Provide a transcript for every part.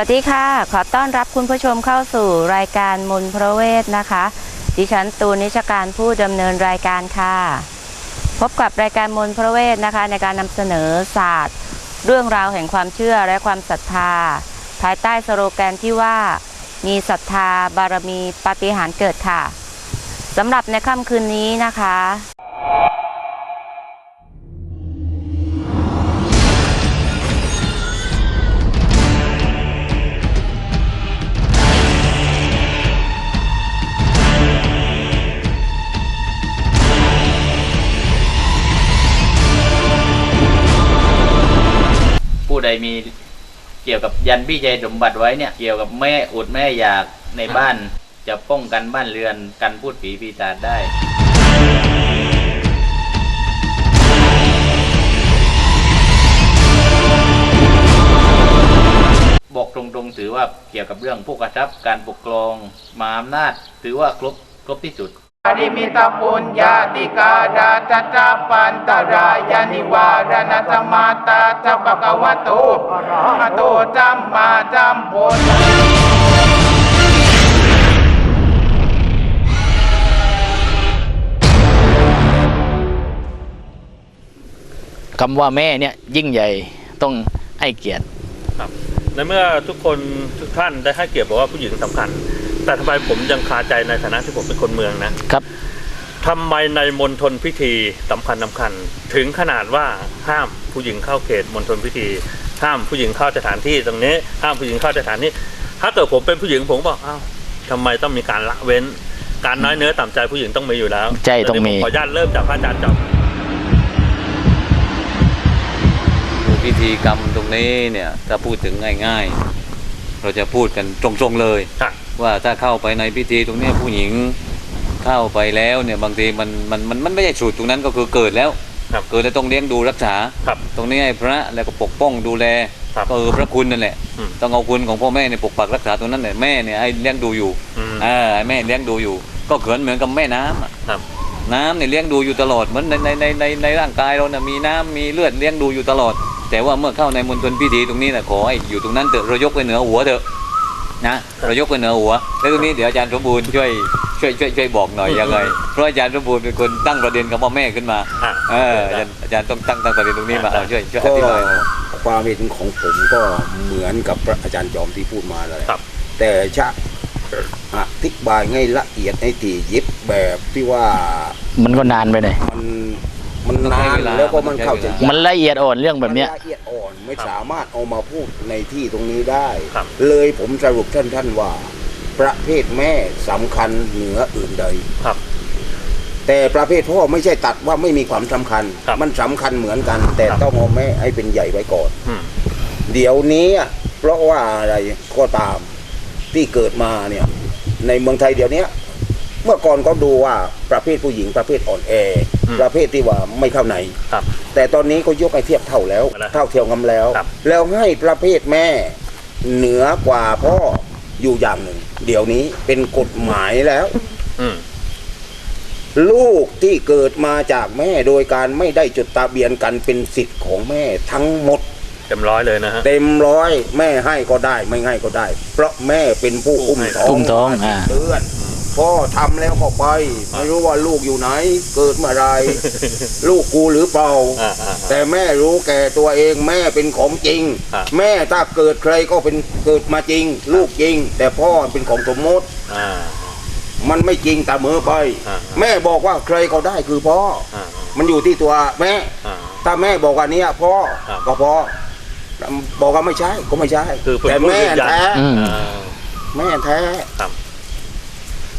วัสดีค่ะ ขอต้อนรับคุณผู้ชมเข้าสู่รายการมนพระเวทนะคะ ดิฉันตูนนิชการผู้ดำเนินรายการค่ะ พบกับรายการมนพระเวทนะคะ ในการนำเสนอศาสตร์ เรื่องราวแห่งความเชื่อและความศรัทธา ภายใต้สโลแกนที่ว่า มีศรัทธาบารมีปาฏิหาริย์เกิดค่ะสำหรับในค่ำคืนนี้นะคะ ดมีเกี่ยวกับยันพี่ชัยสมบัติไว้เนี่ย เกี่ยวกับแม่อุดแม่อยากในบ้าน จะป้องกันบ้านเรือนกันพูดผีปีศาจได้บอกตรงๆถือว่าเกี่ยวกับเรื่องผู้กระทับการปกครองมหาอำนาจถือว่าครบครบที่สุด อริมิตปุญญาติกาดาตตาปันตรายานิวารณธรรมาตาทัปะกวะโตอะโตจัมมาจัมปุญคำว่าแม่เนี่ยยิ่งใหญ่ต้องให้เกียรติครับในเมื่อทุกคนทุกท่านได้ให้เกียรติบอกว่าผู้หญิงสำคัญ แต่ทำไมผมยังคาใจในฐานะที่ผมเป็นคนเมืองนะครับทำไมในมณฑลพิธีสำคัญสำคัญ ถึงขนาดว่าห้ามผู้หญิงเข้าเขตมณฑลพิธี ห้ามผู้หญิงเข้าสถานที่ตรงนี้ ห้ามผู้หญิงเข้าสถานนี้ ถ้าเกิดผมเป็นผู้หญิงผมบอกอ้าวทำไมต้องมีการละเว้น การน้อยเนื้อต่ำใจผู้หญิงต้องมีอยู่แล้วใช่ต้องมีเดี๋ยวผขออนุญาตเริ่มจากพระอาจารย์จอมพิธีกรรมตรงนี้เนี่ยถ้าพูดถึงง่าย ๆ เราจะพูดกันตรงๆเลยครับ ว่าถ้าเข้าไปในพิธีตรงเนี้ยผู้หญิงเข้าไปแล้วเนี่ยบางทีมันมันมันมันไม่ใช่สูตรตรงนั้นก็คือเกิดแล้วครับเกิดแล้วต้องเลี้ยงดูรักษาครับตรงนี้ให้พระแล้วก็ปกป้องดูแลครับก็คือพระคุณนั่นแหละอืมต้องเอาคุณของพ่อแม่เนี่ยปกปักรักษาตรงนั้นแหละแม่เนี่ยให้เลี้ยงดูอยู่อืมอ่าให้แม่เลี้ยงดูอยู่ ก็เขินเหมือนกับแม่น้ำอะครับน้ำเนี่ยเลี้ยงดูอยู่ตลอดเหมือนในในในในในร่างกายเราเนี่ยมีน้ำมีเลือดเลี้ยงดูอยู่ตลอด แต่ว่าเมื่อเข้าในมณฑลพิธีตรงนี้นะขอให้อยู่ตรงนั้นเถอะเรายกไปเหนือหัวเถอะ นะเรายกไปเหนือหัว แล้วตรงนี้เดี๋ยวอาจารย์สมบูรณ์ช่วยช่วยช่วยช่วยบอกหน่อยยังไงเพราะอาจารย์สมบูรณ์เป็นคนตั้งประเด็นคำว่าแม่ขึ้นมาอะเอออาจารย์อาจารย์ต้องตั้งตั้งประเด็นตรงนี้มาเอาช่วยช่วยอก็ธิบายความเห็นของผมก็เหมือนกับพระอาจารย์จอมที่พูดมาเลยครับแต่ชะอธิบายให้ละเอียดให้ถี่ยิบแบบที่ว่า มันก็นานไปหน่อยมัน มันนานแล้วก็มันเข้าใจยากมันละเอียดอ่อนเรื่องแบบเนี้ย มัละเอียดอ่อนไม่สามารถเอามาพูดในที่ตรงนี้ได้ ครับ เลยผมสรุปท่านท่านๆว่า ประเภทแม่สำคัญเหนืออื่นใด ครับ แต่ประเภทพ่อไม่ใช่ตัดว่าไม่มีความสำคัญ ครับมันสำคัญเหมือนกัน แต่ครับ ต้องเอาแม่ให้เป็นใหญ่ไว้ก่อน อืม เดี๋ยวนี้อะเพราะว่าอะไรก็ตามที่เกิดมาเนี่ย ในเมืองไทยเดี๋ยวนี้เมื่อก่อนก็ดูว่าประเภทผู้หญิงประเภทอ่อนแออมประเภทที่ว่าไม่เข้าไหน ครับ แต่ตอนนี้ก็ยกให้เทียบเท่าแล้วอะไรเท่าเทียมกันแล้ว ครับ แล้วให้ประเภทแม่เหนือกว่าพ่ออยู่อย่างหนึ่ง เดี๋ยวนี้เป็นกฎหมายแล้ว อืม ลูกที่เกิดมาจากแม่โดยการไม่ได้จดทะเบียนกันเป็นสิทธิ์ของแม่ทั้งหมด เต็มร้อยเลยนะฮะ เต็มร้อยแม่ให้ก็ได้ไม่ให้ก็ได้ เพราะแม่เป็นผู้อุ้มท้องอุ้มท้องอ่า เดือน พ่อทำแล้วก็ไป ไม่รู้ว่าลูกอยู่ไหน เกิดเมื่อไหรลูกกูหรือเปล่าอ่าอ่า แต่แม่รู้แก่ตัวเองแม่เป็นของจริงครับแม่ถ้าเกิดใครก็เป็นเกิดมาจริง ลูกจริง แต่พ่อเป็นของสมมติอ่ามันไม่จริงตามมือไปอ่าแม่บอกว่าใครก็ได้คือพ่ออ่ามันอยู่ที่ตัวแม่อ่าถ้าแม่บอกว่าเนี้ยพ่อครับก็พ่อบอกว่าไม่ใช่ก็ไม่ใช่คือเป็นแต่ผู้แม่ยืนยันแท้อืมอ่าแม่แท้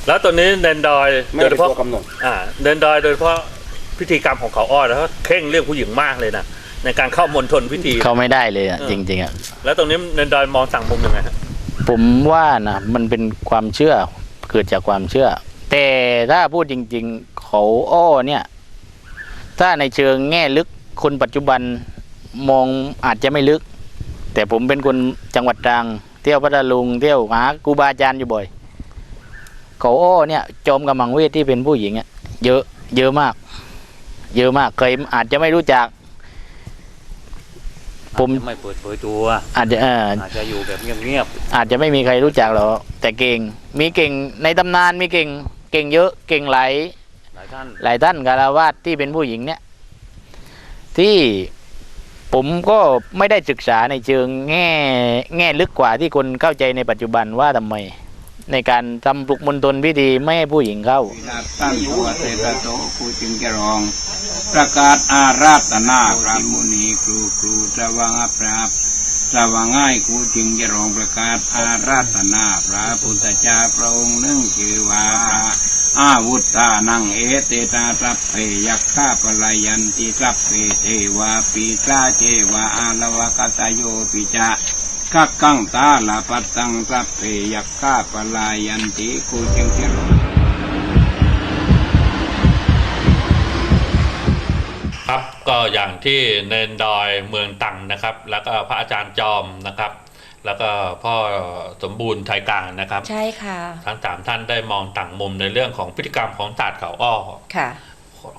แล้วตอนนี้เดนดอยแม่โดยเป็เฉนพาะตัวกำหนด อ่าเดนดอยโดยเฉพาะพิธีกรรมของเขาอ้อแล้วก็เข่งเรื่องผู้หญิงมากเลยนะในการเข้ามณฑลพิธี เขาไม่ได้เลยอะเออ จริงๆอะแล้วตรงนี้เดนดอยมองสั่งมุมยังไงฮะผมว่านะมันเป็นความเชื่อเกิดจากความเชื่อ แต่ถ้าพูดจริง ๆ เขาอ้อเนี่ย ถ้าในเชิงแง่ลึกคนปัจจุบันมองอาจจะไม่ลึก แต่ผมเป็นคนจังหวัดตรัง เที่ยวพัทลุงเที่ยวหาครูบาอาจารย์อยู่บ่อย เขาอ้อเนี่ยจอมกำมังเวทที่เป็นผู้หญิงอะเยอะ เยอะมาก เยอะมากเคยอาจจะไม่รู้จัก ผม อาจจะไม่เปิดเผยตัว อาจจะเอออาจจะอยู่แบบเงียบอาจจะไม่มีใครรู้จักหรอกแต่เก่งมีเก่งในตำนานมีเก่งเก่งเยอะเก่งหลายๆหลายท่านหลายท่านคารวาสที่เป็นผู้หญิงเนี่ย ที่ผมก็ไม่ได้ศึกษาในเชิงแง่แง่ลึกกว่าที่คนเข้าใจในปัจจุบันว่าทำไม ในการทำปลุกมณฑลพิธีไม่ให้ผู้หญิงเข้าตั้งตัวเสตโตครูจึงจะรอง ประกาศอาราธนาพระมุนีครูครูจะวังพระจะวังง่ายครูจึงจะรองประกาศอาราธนาพระพุทธเจ้าพระองค์นึ่งชื่อว่าพระอาวุธตานังเอเตตาตัพเพยักข้าปลายันติตัพเพเทวาปีตาเจวาอาลวกตโยปิจา กักกังตาลาปัตตังสัพเพยักข้าปลายันติครูจึงจะรองครับก็อย่างที่เนนดอยเมืองตังนะครับ แล้วก็พระอาจารย์จอมนะครับ แล้วก็พ่อสมบูรณ์ไทยกลางนะครับ ใช่ค่ะ ทั้งสามท่านได้มองต่างมุมในเรื่องของพฤติกรรมของศาสตร์เขาอ้อค่ะ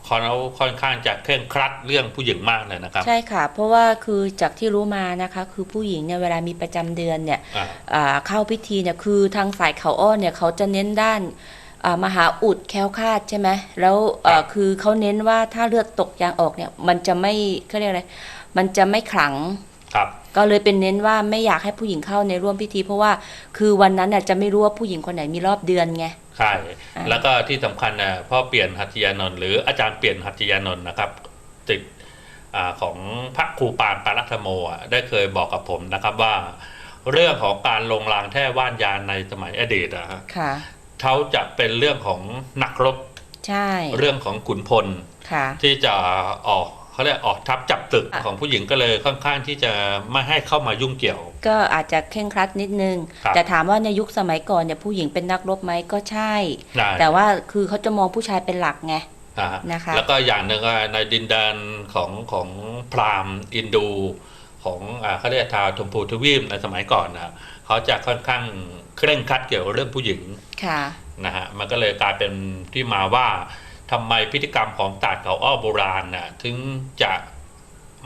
เขาค่อนข้างจะเคร่งครัดเรื่องผู้หญิงมากเลยนะครับ ใช่ค่ะ เพราะว่าคือจากที่รู้มานะคะ คือผู้หญิงเนี่ยเวลามีประจำเดือนเนี่ยอ่า อ่าเข้าพิธีเนี่ยคือทางฝ่ายเขาอ้อนเนี่ยเขาจะเน้นด้านอ่ามหาอุดแคล้วคลาดใช่ไหมแล้วเอ่อคือเขาเน้นว่าถ้าเลือดตกยางออกเนี่ยมันจะไม่เขาเรียกอะไรมันจะไม่ขลัง ครับ ก็เลยเป็นเน้นว่าไม่อยากให้ผู้หญิงเข้าในร่วมพิธี เพราะว่าคือวันนั้นน่ะจะไม่รู้ว่าผู้หญิงคนไหนมีรอบเดือนไงใช่อ่าแล้วก็ที่สำคัญนะพ่อเปลี่ยนหัตถยานนท์หรืออาจารย์เปลี่ยนหัตถยานนท์นะครับติดอาของพระครูปานปารัตโมอะได้เคยบอกกับผมนะครับว่า เรื่องของการลงรางแท่ว่านยานในสมัยอดีตอะฮะค่ะเขาจะเป็นเรื่องของนักรบใช่เรื่องของขุนพลค่ะที่จะออก เขาเรียกออกทัพจับตึกอะของผู้หญิงก็เลยค่อนข้างที่จะไม่ให้เข้ามายุ่งเกี่ยว ก็อาจจะเคร่งครัดนิดนึง ครับแต่ถามว่าในยุคสมัยก่อนเนี่ยผู้หญิงเป็นนักรบไหมก็ใช่ ได้ แต่ว่าคือเขาจะมองผู้ชายเป็นหลักไง อ่าฮะนะคะ แล้วก็อย่างหนึ่งอะในดินแดนของของพราหมณ์อินดู ของอ่าเขาเรียกทาวทมพูทวีปในสมัยก่อนนะเขาจะค่อนข้างเคร่งครัดเกี่ยวกับเรื่องผู้หญิง ค่ะ นะฮะมันก็เลยกลายเป็นที่มาว่า ทำไมพิธีกรรมของศาสตร์เขาอ้อโบราณน่ะถึงจะ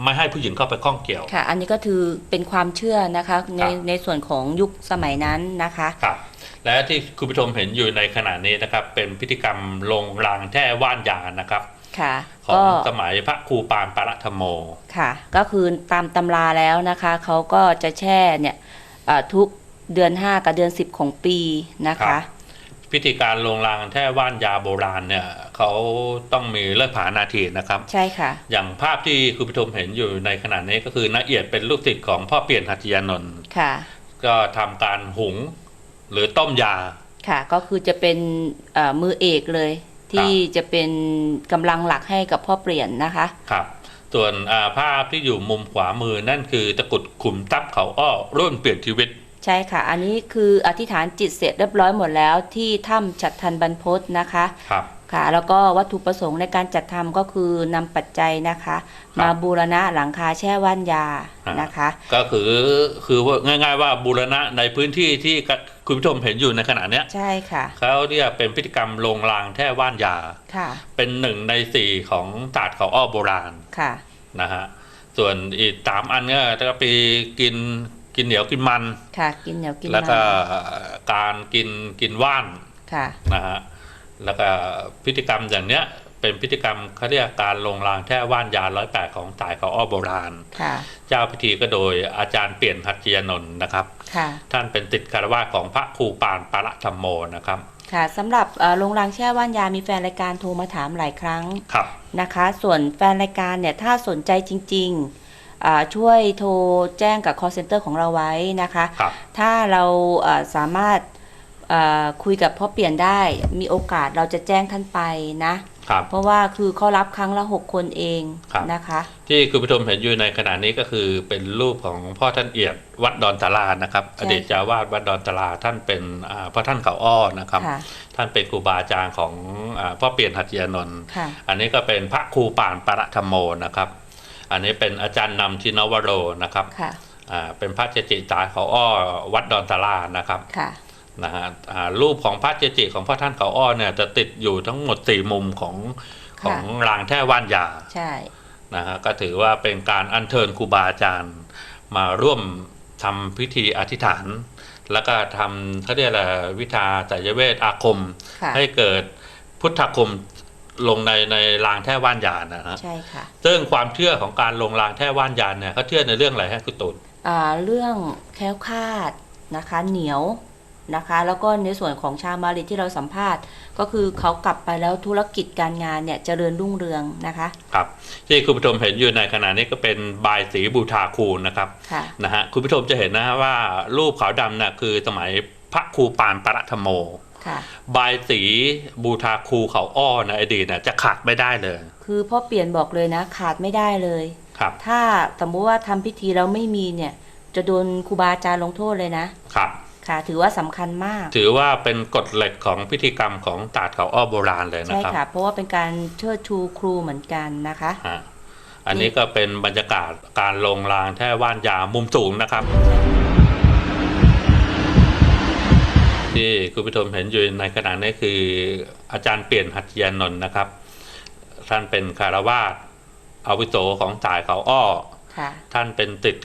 ไม่ให้ผู้หญิงเข้าไปข้องเกี่ยว ค่ะ อันนี้ก็คือเป็นความเชื่อนะคะในครับในส่วนของยุคสมัยนั้นนะคะครับและที่คุณผู้ชมเห็นอยู่ในขณะนี้นะครับ เป็นพิธีกรรมลงรางแท่ว่านยานะครับค่ะของก็สมัยพระครูปานปารัตโมค่ะ ก็คือตามตำราแล้วนะคะเขาก็จะแช่เนี่ยเอ่อทุกเดือน 5 กับเดือน 10 ของปีนะครัคะบพิธีการลงรางแท่ว่านยาโบราณเนี่ย เขาต้องมีเลิกผานาทีนะครับ ใช่ค่ะ อย่างภาพที่คุณผู้ชมเห็นอยู่ในขณะนี้ก็คือนาเอียดเป็นลูกศิษย์ของพ่อเปลี่ยนหัตถยานนท์ค่ะ ก็ทำการหุงหรือต้มยาค่ะ ก็คือจะเป็นเอ่อมือเอกเลย ที่จะเป็นกำลังหลักให้กับพ่อเปลี่ยนนะคะครับส่วนอ่าภาพที่อยู่มุมขวามือนั่นคือตะกรุดขุมทรัพย์เขาอ้อรุ่นเปลี่ยนชีวิตใช่ค่ะ อันนี้คืออธิษฐานจิตเสร็จเรียบร้อยหมดแล้วที่ถ้ำฉัตรทันบรรพตนะคะ ครับ ค่ะ แล้วก็วัตถุประสงค์ในการจัดทำก็คือนำปัจจัยนะคะ มาบูรณะหลังคาแช่ว่านยาอ่านนะคะ ก็คือคือว่าง่าย ๆ ว่าบูรณะในพื้นที่ที่คุณผู้ชมเห็นอยู่ในขณะเนี้ยใช่ค่ะเขาเรียกเป็นพิธีกรรมลงรางแท่ว่านยาค่ะ เป็นหนึ่งในสี่ของศาสตร์เขาอ้อโบราณค่ะนะฮะส่วนอีกสามอันก็จะไปกินกินเหนียวกินมันค่ะ กินเหนียวกินแล้วก็มันการกินกินว่านค่ะนะฮะ แล้วก็พิธีกรรมอย่างเนี้ยเป็นพิธีกรรมเขาเรียกการลงรางแท่ว่านยาร้อยแปดของสายเขาอ้อโบราณค่ะเจ้าพิธีก็โดยอาจารย์เปลี่ยนหัตถยานนท์นะครับค่ะท่านเป็นติดคารวะของพระครูปานปาระธรรมโมนะครับ ค่ะสำหรับเอ่อโรงรางแช่ว่านยามีแฟนรายการโทรมาถามหลายครั้งครับนะคะ ส่วนแฟนรายการเนี่ยถ้าสนใจจริงๆอ่าช่วยโทรแจ้งกับ call center ของเราไว้นะคะครับถ้าเราเอ่อสามารถเอ่อ คุยกับพ่อเปลี่ยนได้มีโอกาสเราจะแจ้งท่านไปนะครับเพราะว่าคือเขารับครั้งละ 6 คนเองครับนะคะ ที่คุณผู้ชมเห็นอยู่ในขณะนี้ก็คือเป็นรูปของพ่อท่านเอียดวัดดอนตาลานะครับใช่อดีตเจ้าวาดวัดดอนตาลาท่านเป็นอ่าพ่อท่านเขาอ้อนะครับค่ะท่านเป็นครูบาอาจารย์ของอาพ่อเปลี่ยนหัตถยานนท์ค่ะอันนี้ก็เป็นพระครูป่านปาระธรรมโมนะครับ อันนี้เป็นอาจารย์นำชินวโรนะครับค่ะอ่าเป็นพระเจจิตาเขาอ้อวัดดอนตาลานะครับค่ะ นะฮะอ่ารูปของพระเจจิของพ่อท่านเขาอ้อเนี่ยจะติดอยู่ทั้งหมดสี่มุมของขค่ะองรางแท่ว่านยาใช่นะฮะก็ถือว่าเป็นการอัญเชิญครูบาอาจารย์มาร่วมทำพิธีอธิษฐาน แล้วก็ทำเขาเรียกอะไรวิชาสายเวทอาคมค่ะให้เกิดพุทธคมลงในในรางแท่ว่านยานนะฮะใช่ค่ะซึ่งความเชื่อของการลงรางแท่ว่านยานเนี่ยเขาเชื่อในเรื่องอะไรฮะคุณตุลอ่าเรื่องแคล้วคลาดนะคะ เหนียว นะคะ แล้วก็ในส่วนของชาวมาลีที่เราสัมภาษณ์ ก็คือเขากลับไปแล้วธุรกิจการงานเนี่ยเจริญรุ่งเรืองนะคะครับที่คุณผู้ชมเห็นอยู่ในขณะนี้ก็เป็นบายสีบูชาคูณนะครับค่ะนะฮะคุณผู้ชมจะเห็นนะฮะว่ารูปขาวดำน่ะคือสมัยพระครูปานปรัตโมค่ะบายสีบูชาครูเขาอ้อในอดีตน่ะจะขาดไม่ได้เลย คือพ่อเปลี่ยนบอกเลยนะขาดไม่ได้เลยครับถ้าสมมติว่าทำพิธีแล้วไม่มีเนี่ย จะโดนครูบาอาจารย์ลงโทษเลยนะครับ ค่ะ ถือว่าสำคัญมาก ถือว่าเป็นกฎเหล็กของพิธีกรรมของตาดเขาอ้อโบราณเลยนะใช่ครับค่ะ เพราะว่าเป็นการเชิดชูครูเหมือนกันนะคะฮะอันนี้ก็เป็นบรรยากาศการลงรางแท่ว่านยามุมสูงนะครับ ที่คุณผู้ชมเห็นอยู่ในขณะนี้คืออาจารย์เปลี่ยนหัตถยานนท์นะครับ ท่านเป็นคารวาสอาวุโสของจ่ายเขาอ้อค่ะท่านเป็นติด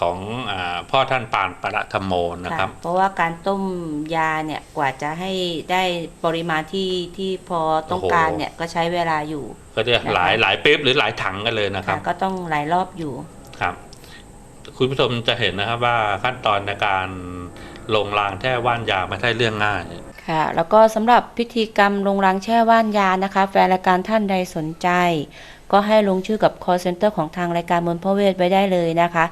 ของอาพ่อท่านปานปรธรรมโมนะคค่ะรับ เพราะว่าการต้มยาเนี่ยกว่าจะให้ได้ปริมาณที่ที่พอต้องการโอ้โหเนี่ยก็ใช้เวลาอยู่ ก็จะหลายหลายปี๊บหรือหลายถังกันเลยนะคค่ะรับ ก็ต้องหลายรอบอยู่ครับ คุณผู้ชมจะเห็นนะครับว่าขั้นตอนในการลงรางแท่ว่านยาไม่ใช่เรื่องง่ายค่ะแล้วก็สำหรับพิธีกรรมลงรางแช่ว่านยานะคะ แฟนรายการท่านใดสนใจ ก็ให้ลงชื่อกับ call center ของทางรายการมนต์พระเวทไว้ได้เลยนะคะ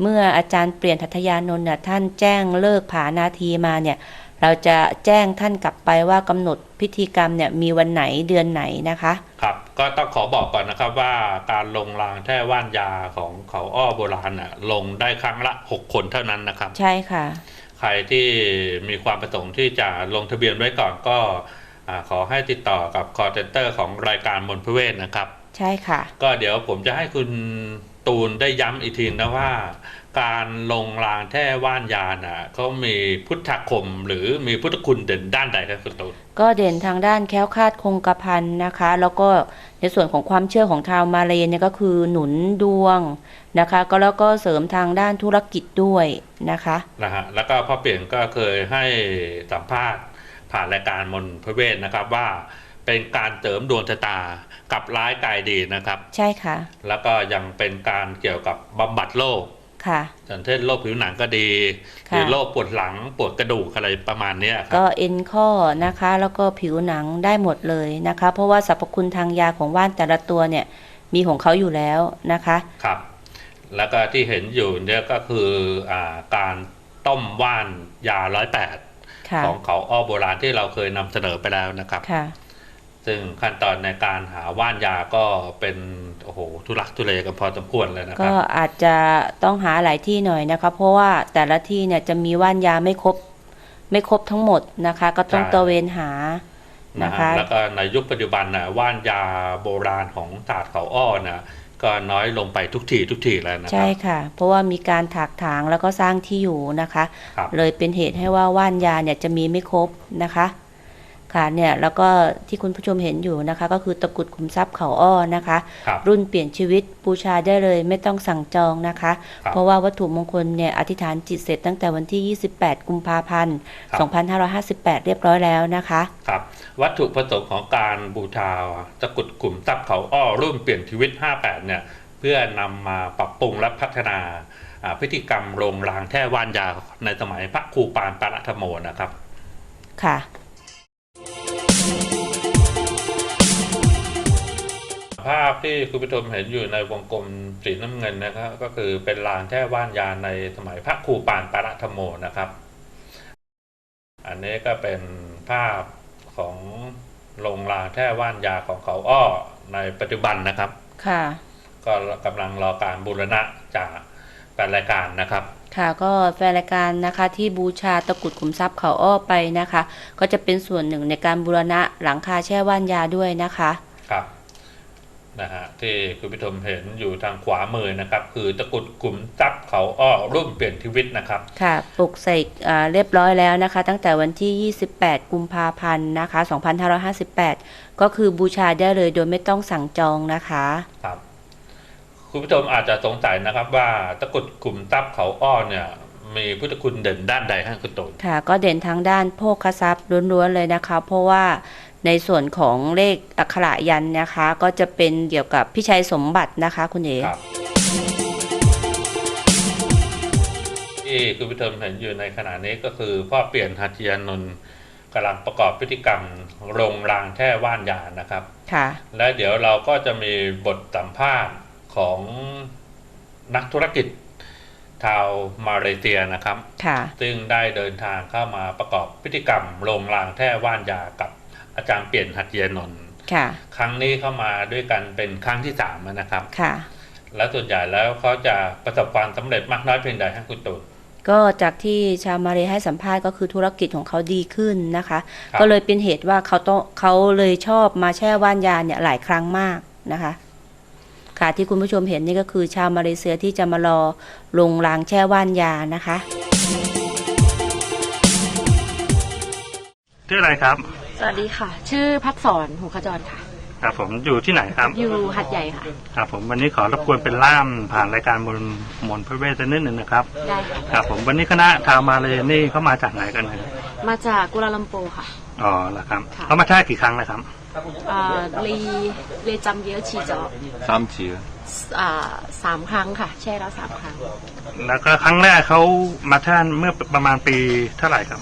เมื่ออาจารย์เปลี่ยนทัตยานนท์เนี่ยท่านแจ้งเลิกผานาทีมาเนี่ยเราจะแจ้งท่านกลับไปว่ากำหนดพิธีกรรมเนี่ยมีวันไหนเดือนไหนนะคะ ครับก็ต้องขอบอกก่อนนะครับว่าการลงรางแท่ว่านยาของเขาอ้อโบราณน่ะลงได้ครั้งละ 6 คนเท่านั้นนะครับ ใช่ค่ะ ใครที่มีความประสงค์ที่จะลงทะเบียนไว้ก่อนก็อ่าขอให้ติดต่อกับ call center ของรายการมนต์พระเวทนะครับ ใช่ค่ะ ก็เดี๋ยวผมจะให้คุณตูนได้ย้ำอีกทีนะว่า การลงรางแท่ว่านยาน่ะเขามีพุทธคมหรือมีพุทธคุณเด่นด้านใดครับคุณตูนก็เด่นทางด้านแคล้วคลาดคงกระพันนะคะ แล้วก็ในส่วนของความเชื่อของชาวมาเลย์เนี่ยก็คือหนุนดวงนะคะ ก็แล้วก็เสริมทางด้านธุรกิจด้วยนะคะนะฮะแล้วก็พ่อเปลี่ยนก็เคยให้สัมภาษณ์ผ่านรายการมนต์พระเวทนะครับว่าเป็นการเสริมดวงชะตา กับร้ายกายดีนะครับ ใช่ค่ะ แล้วก็ยังเป็นการเกี่ยวกับบำบัดโรคค่ะอย่างเช่นโรคผิวหนังก็ดีหค่ะรือโรคปวดหลังปวดกระดูกอะไรประมาณเนี้ยคก็รับเอ็นข้อนะคะ แล้วก็ผิวหนังได้หมดเลยนะคะ เพราะว่าสรรพคุณทางยาของว่านแต่ละตัวเนี่ยมีของเขาอยู่แล้วนะคะครับแล้วก็ที่เห็นอยู่เนี่ยก็คืออ่าการต้มว่านยาร้อยแปดค่ะของเขาอ้อโบราณที่เราเคยนำเสนอไปแล้วนะครับค่ะ ซึ่งขั้นตอนในการหาว่านยาก็เป็นโอ้โหทุลักทุเลกันพอสมควรเลยนะคก็รับอาจจะต้องหาหลายที่หน่อยนะคะเพราะว่าแต่ละที่เนี่ยจะมีว่านยาไม่ครบไม่ครบทั้งหมดนะคะ ก็ต้องใช่ตระเวนหานะนะฮะคะแล้วก็ในยุคปัจจุบันนะว่านยาโบราณของศาสตร์เขาอ้อนะก็น้อยลงไปทุกทีทุกทีแล้วนะคใช่รับค่ะ เพราะว่ามีการถากถางแล้วก็สร้างที่อยู่นะคะครับเลยเป็นเหตุให้ว่าว่านยาเนี่ยจะมีไม่ครบนะคะ ค่ะเนี่ยแล้วก็ที่คุณผู้ชมเห็นอยู่นะคะ ก็คือตะกรุดขุมทรัพย์เขาอ้อนะคะครับรุ่นเปลี่ยนชีวิตบูชาได้เลยไม่ต้องสั่งจองนะคะครับเพราะว่าวัตถุมงคลเนี่ยอธิษฐานจิตเสร็จตั้งแต่วันที่ 28 กุมภาพันธ์ครับ2558 เรียบร้อยแล้วนะคะครับวัตถุประสงค์ของการบูชาตะกรุดกลุ่มทรัพย์เขาอ้อรุ่นเปลี่ยนชีวิต 58 เนี่ยเพื่อนำมาปรับปรุงและพัฒนาอ่าพิธีกรรมโรงรางแท่ว่านยาในสมัยพระครูปานปารัตโมนะครับ ค่ะ ภาพที่คุณผู้ชมเห็นอยู่ในวงกลมสีน้ำเงินนะครับ ก็คือเป็นลานแท่ว่านยาในสมัยพระครูปานปารัตโมนะครับ อันนี้ก็เป็นภาพของโรงรางแท่ว่านยาของเขาอ้อในปัจจุบันนะครับ ค่ะ ก็กำลังรอการบูรณะจาก แฟนรายการนะครับ ค่ะก็แฟนรายการนะคะที่บูชาตะกรุดขุมทรัพย์เขาอ้อไปนะคะ ก็จะเป็นส่วนหนึ่งในการบูรณะหลังคาแช่ว่านยาด้วยนะคะครับนะฮะที่คุณผู้ชมเห็นอยู่ทางขวามือนะครับ คือตะกรุดกลุ่มทรัพย์เขาอ้อรุ่นเปลี่ยนชีวิตนะครับ ค่ะปลุกเสกอ่าเรียบร้อยแล้วนะคะ ตั้งแต่วันที่ 28 กุมภาพันธ์นะคะ 2558 ก็คือบูชาได้เลยโดยไม่ต้องสั่งจองนะคะ ครับ คคุณผู้ชมอาจจะสงสัยนะครับว่าตะกรุดกลุ่มทรัพย์เขาอ้อเนี่ยมีพุทธคุณเด่นด้านใดให้คุณตูนค่ะก็เด่นทางด้านโภคทรัพย์ล้วนๆเลยนะคะ เพราะว่าในส่วนของเลขอักขระยันต์นะคะ ก็จะเป็นเกี่ยวกับพิชัยสมบัตินะคะ คุณเอ๋ครับที่คุณผู้ชมเห็นอยู่ในขณะนี้ก็คือพ่อเปลี่ยนหัตถยานนท์กำลังประกอบพฤติกรรมโรงรางแท่ว่านยานะครับ ค่ะ และเดี๋ยวเราก็จะมีบทสัมภาษณ์ ของนักธุรกิจชาวมาเลเซียนะครับค่ะซึ่งได้เดินทางเข้ามาประกอบพฤติกรรมโรงรางแท่ว่านยากับอาจารย์เปลี่ยนหัตถยานนท์ค่ะครั้งนี้เข้ามาด้วยกันเป็นครั้งที่สามนะครับ ค่ะ และส่วนใหญ่แล้วเขาจะประสบความสำเร็จมากน้อยเพียงใดให้คุณตูนก็จากที่ชาวมาเลให้สัมภาษณ์ก็คือธุรกิจของเขาดีขึ้นนะคะครับก็เลยเป็นเหตุว่าเขาต้องเขาเลยชอบมาแช่ว่านยาเนี่ยหลายครั้งมากนะคะ ค่ะที่คุณผู้ชมเห็นนี่ก็คือชาวมาเลเซียที่จะมารอลงรางแช่ว่านยานะคะชื่ออะไรครับ สวัสดีค่ะ ชื่อพัดสอนหูขจรค่ะ ครับผมอยู่ที่ไหนครับ อยู่หัดใหญ่ค่ะ ครับผมวันนี้ขอรบกวนเป็นล่ามผ่านรายการมนต์มนต์พระเวทสักนิดหนึ่งนะครับ ได้ค่ะครับผมวันนี้คณะทาวมาเลยนี่เขามาจากไหนกันนะครับมาจากกุลาลัมโปร์ค่ะ อ๋อเหรอครับค่ะเขามาแช่กี่ครั้งแล้วครับ อ่าลีเลจำเยอะฉีจอ 三级了， อ่าสามครั้งค่ะ แช่แล้วสามครั้ง แล้วก็ครั้งแรกเขามาแท่นเมื่อประมาณปีเท่าไหร่ครับ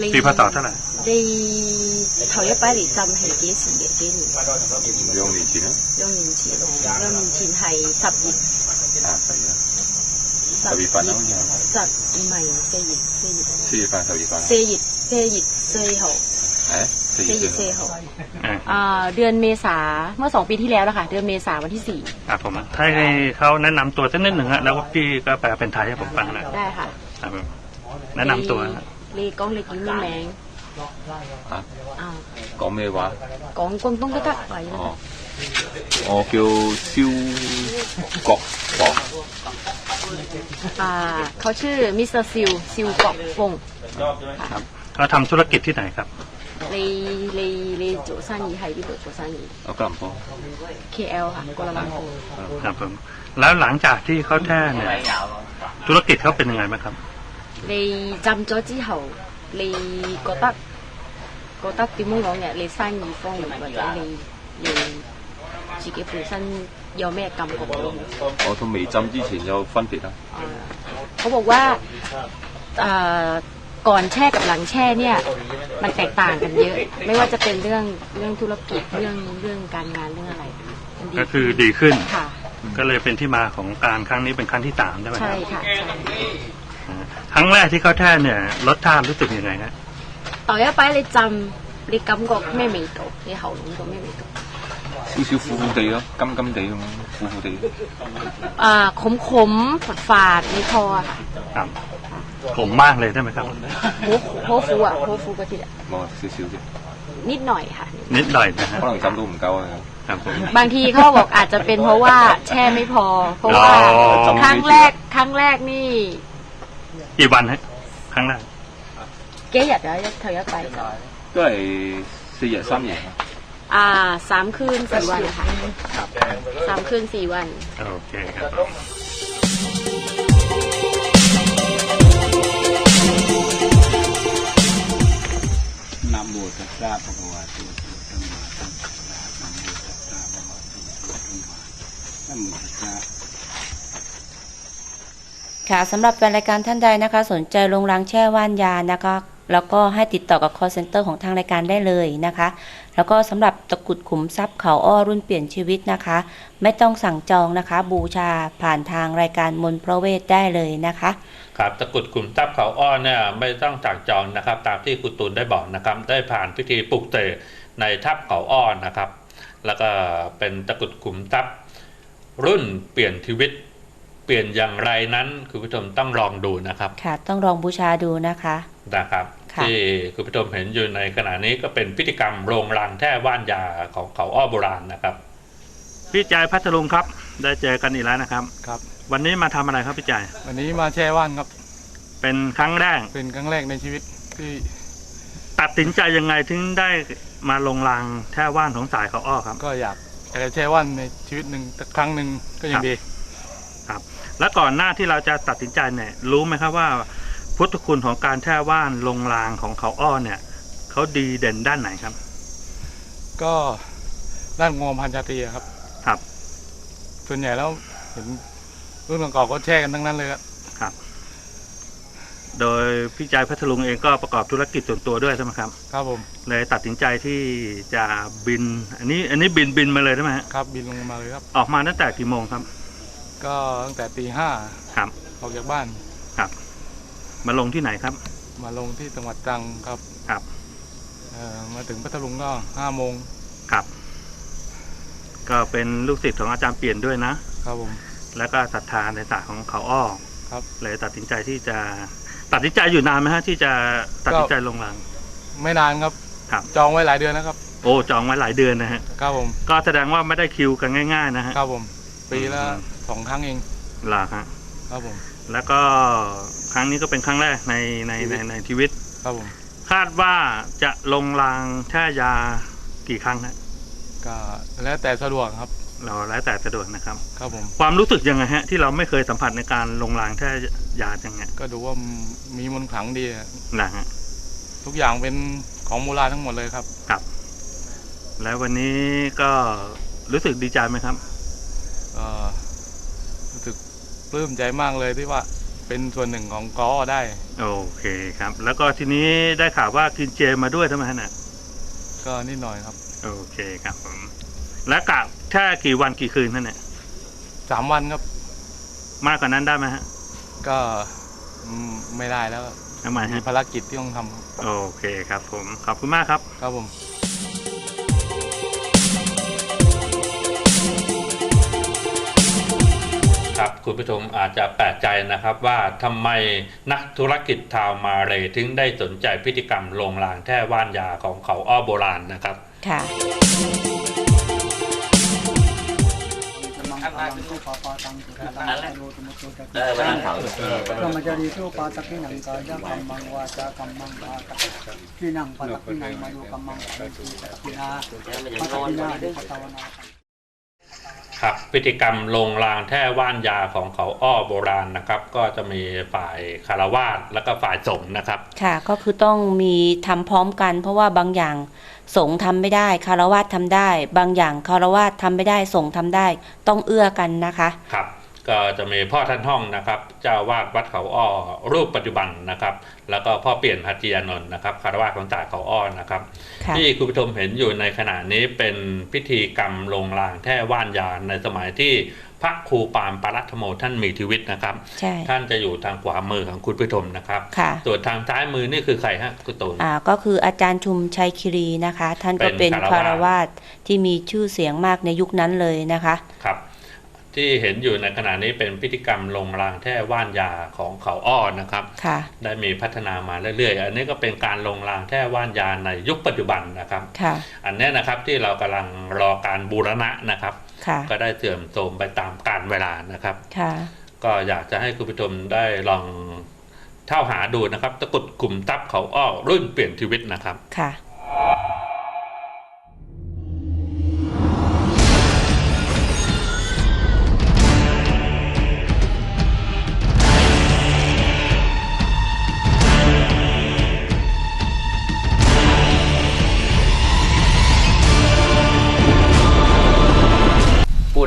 ลี ปีพศเท่าไหร่ ลี头一摆嚟浸系几时嘅？几年？两年前啦，两年前系两年前系十月啊系啊，十十月份啦好似系十唔系四月四月四月份十月份啊，四月四月四号诶 四四月四月四号，号 อ่า อ่าเดือนเมษาเมื่อสองปีที่แล้วแล้วค่ะ เดือนเมษาวันที่สี่ ครับผมให้เขาแนะนำตัวสักนิดหนึ่งฮะแล้วก็พี่ก็แปลเป็นไทยให้ผมฟังหน่อย ได้ค่ะ ครับผมแนะนำตัวฮะ 你讲你叫咩名？啊啊，讲咩话？讲广东都得，系啦。哦，我叫萧国华，啊，เขาชื่อมิสเตอร์ซิลซิลกอกฟง ครับเขาทำธุรกิจที่ไหนครับ 你你你做生意喺边度做生意我吉隆坡， ？KL ค่ะกัวลาลัมโปร์ ครับผมแล้วหลังจากที่เขาแท่เนี่ยธุรกิจเขาเป็นยังไงบ้างครับ 你浸咗之后，你觉得觉得点样讲嘅？你生意方面或者你你自己本身有咩感觉咯？我同未浸之前有分别啦。อ่าเ ขาบอกว่าอ่าก่อนแช่กับหลังแช่เนี่ย มันแตกต่างกันเยอะ ไม่ว่าจะเป็นเรื่องเรื่องธุรกิจเรื่องเรื่องการงานเรื่องอะไรมันดี ก็คือดีขึ้น ค่ะ ก็เลยเป็นที่มาของการครั้งนี้เป็นครั้งที่สามใช่ไหมค ใช่ รับ ค่ะใช่ ครั้งแรกที่เขาแท่เนี่ยรสชาติรู้สึกยังไงฮะ ต่อยไป你浸你感觉咩味道？你喉咙个咩味道？少少苦苦地咯，甘甘地咁样，苦苦地。อ่าขมขมฝาดฝาดๆในคออะค่ะ ครับ ผมมากเลยใช่ไหมครับโฮฟูอะโฮฟูกะทิอะมาซิซิวสินิดหน่อยค่ะ นิดหน่อยนะฮะฝรั่งจำรูปเหมือนเก่าครับบางทีเขาบอกอาจจะเป็นเพราะว่าแช่ไม่พอ เพราะว่าครั้งแรกครั้งแรกนี่กี่วันฮะครั้งแรกเก๊อยากจะเธออยาไปก่อนก็ไอ้สี่ยซ้ำเนี่ยอ่าสามคืนสี่วันค่ะสามคืนสี่วัน โอเคครับ สสะภะคะวะโตอะระหะโตสัมมาสัมพุทธัสสะนะโมตัสสะภะคะวะโตอะระหะโตสัมมาสัมพุทธัสสะค่ะสำหรับแฟนรายการท่านใดนะคะ สนใจลงรางแช่ว่านยานะคะ แล้วก็ให้ติดต่อกับ call center ของทางรายการได้เลยนะคะ แล้วก็สำหรับตะกุดขุมทรัพย์เขาอ้อรุ่นเปลี่ยนชีวิตนะคะ ไม่ต้องสั่งจองนะคะ บูชาผ่านทางรายการมนพระเวทได้เลยนะคะ ครับตะกรุดกลุ่มทรัพย์เขาอ้อเนี่ยไม่ต้องสั่งจองนะครับ ตามที่คุณตูนได้บอกนะครับ ได้ผ่านพิธีปลุกเสกในทับเขาอ้อนะครับ แล้วก็เป็นตะกรุดกลุ่มทรัพย์ รุ่นเปลี่ยนชีวิตเปลี่ยนอย่างไรนั้นคุณผู้ชมต้องลองดูนะครับ ค่ะ ต้องลองบูชาดูนะคะนะครับค่ะที่คุณผู้ชมเห็นอยู่ในขณะนี้ก็เป็นพิธีกรรมโรงรางแท่ว่านยาของเขาอ้อโบราณนะครับ พี่จายพัทลุงครับ ได้เจอกันอีกแล้วนะครับครับ วันนี้มาทำอะไรครับพี่จาย วันนี้มาแช่ว่านครับ เป็นครั้งแรกเป็นครั้งแรกในชีวิตที่ตัดสินใจยังไงถึงได้มาลงรางแท่ว่านของสายเขาอ้อครับ ก็อยากอยากจะแช่ว่านในชีวิตหนึ่งสักครั้งหนึ่งก็ยังดีครับแล้วก่อนหน้าที่เราจะตัดสินใจเนี่ย รู้ไหมครับว่า พุทธคุณของการแช่ว่านลงรางของเขาอ้อเนี่ยเขาดีเด่นด้านไหนครับ ก็ด้านงวงพันชาตรีอะครับ ครับ ส่วนใหญ่แล้วเห็น รุ่นเก่าๆก็แช่กันทั้งนั้นเลยครับครับ โดยพี่ใจพัทลุงเองก็ประกอบธุรกิจส่วนตัวด้วยใช่ไหมครับ ครับผมเลยตัดสินใจที่จะบิน อันนี้ อันนี้บินบินมาเลยใช่ไหมฮะครับ บินลงมาเลยครับ ออกมาตั้งแต่กี่โมงครับ ก็ตั้งแต่ตีห้าครับ ออกจากบ้าน ครับ มาลงที่ไหนครับ มาลงที่จังหวัดตรังครับครับ เอ่อมาถึงพัทลุงก็ห้าโมงครับ ก็เป็นลูกศิษย์ของอาจารย์เปลี่ยนด้วยนะครับผม แล้วก็ศรัทธาในศาสตร์ของเขาอ้อครับ เลยตัดสินใจที่จะตัดสินใจอยู่นานไหมฮะที่จะตัดสินใจลงรางไม่นานครับ ครับ จองไว้หลายเดือนนะครับ โอ้จองไว้หลายเดือนนะฮะครับผมก็แสดงว่าไม่ได้คิวกันง่าย ๆ นะฮะครับผม ปีละอืมสองครั้งเองหลักฮะครับผม แล้วก็ครั้งนี้ก็เป็นครั้งแรกในในในในชีวิต ครับผม คาดว่าจะลงรางแช่ยากี่ครั้งฮะก็แล้วแต่สะดวกครับ เราแล้วแต่สะดวกนะครับ ครับผม ความรู้สึกยังไงฮะ ที่เราไม่เคยสัมผัสในการลงรางแช่ยาอย่างเงี้ยก็ดูว่ามีมนต์ขลังดีอะนะฮะทุกอย่างเป็นของโบราณทั้งหมดเลยครับ ครับ แล้ววันนี้ก็รู้สึกดีใจไหมครับก็รู้สึกปลื้มใจมากเลยที่ว่าเป็นส่วนหนึ่งของกอได้โอเคครับ แล้วก็ทีนี้ได้ข่าวว่ากินเจมาด้วยใช่ไหมฮะน่ะก็นิดหน่อยครับ โอเคครับผม แล้วกะแค่กี่วันกี่คืนนั่นเนี่ยสามวันครับ มากกว่านั้นได้ไหมฮะ ก็อืมไม่ได้แล้วทำไมมีฮะ ภารกิจที่ต้องทำโอเคครับผม ขอบคุณมากครับ ครับผม ครับคุณผู้ชมอาจจะแปลกใจนะครับว่าทำไมนักธุรกิจชาวมาเลยถึงได้สนใจพิธีกรรมลงรางแท่ว่านยาของเขาอ้อโบราณนะครับ ค่ะ patak inang kaja kamang waca kamang bata kinang patak inang mayu kamang patak ina patak ina di patawana ครับพิธีกรรมลงรางแท่ว่านยาของเขาอ้อโบราณนะครับ ก็จะมีฝ่ายคารวาสแล้วก็ฝ่ายสงฆ์นะครับ ค่ะก็คือต้องมีทำพร้อมกัน เพราะว่าบางอย่าง สงฆ์ทำไม่ได้คารวะทำได้ บางอย่างคารวะทำไม่ได้สงฆ์ทำได้ ต้องเอื้อกันนะคะ ครับ ก็จะมีพ่อท่านห้องนะครับ เจ้าวาดวัดเขาอ้อรูปปัจจุบันนะครับ แล้วก็พ่อเปลี่ยนพัทยานนท์นะครับคารวะของจ่าเขาอ้อนะครับค่ะที่คุณผู้ชมเห็นอยู่ในขณะนี้เป็นพิธีกรรมลงรางแท่ว่านยาในสมัยที่พระครูปามปารัตโมท่านมีชีวิตนะครับใช่ท่านจะอยู่ทางขวามือของคุณผู้ชมนะครับค่ะส่วนทางซ้ายมือนี่คือใครฮะคุณตูนอ่าก็คืออาจารย์ชุมชัยคิรีนะคะ ท่านก็เป็เป็นนคาคารรวาวาสสที่มีชื่อเสียงมากในยุคนั้นเลยนะคะ ครับ ที่เห็นอยู่ในขณะนี้เป็นพิธีกรรมลงรางแท่ว่านยาของเขาอ้อนะครับค่ะได้มีพัฒนามาเรื่อยๆ อันนี้ก็เป็นการลงรางแท่ว่านยาในยุคปัจจุบันนะครับค่ะอันเนี้ยนะครับที่เรากำลังรอการบูรณะนะครับค่ะก็ได้เสื่อมโทรมไปตามกาลเวลานะครับค่ะก็อยากจะให้คุณผู้ชมได้ลองเท่าหาดูนะครับ ตะกรุดกลุ่มทับเขาอ้อรุ่นเปลี่ยนชีวิตนะครับ ค่ะ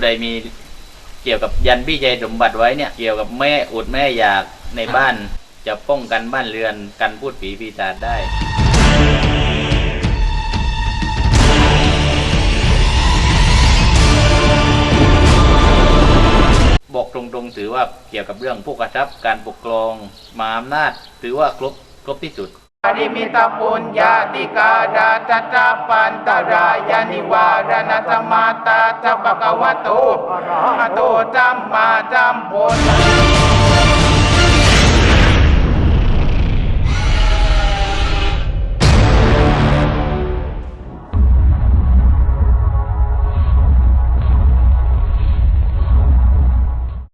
ใดมีเกี่ยวกับยันพี่ใจสมบัติไว้เนี่ย เกี่ยวกับแม่อุดแม่อยากในบ้านจะป้องกันบ้านเรือนกันพูดผีปีศาจได้ บอกตรงๆถือว่าเกี่ยวกับเรื่องผู้กระทับการปกครองมาอำนาจถือว่าครบครบที่สุด อริมิตาปุญญาติกาดาตตาปันตรายานิวารณสมาตาจัปะกวะโตอะระหะโตจัมมาจัมพุทธ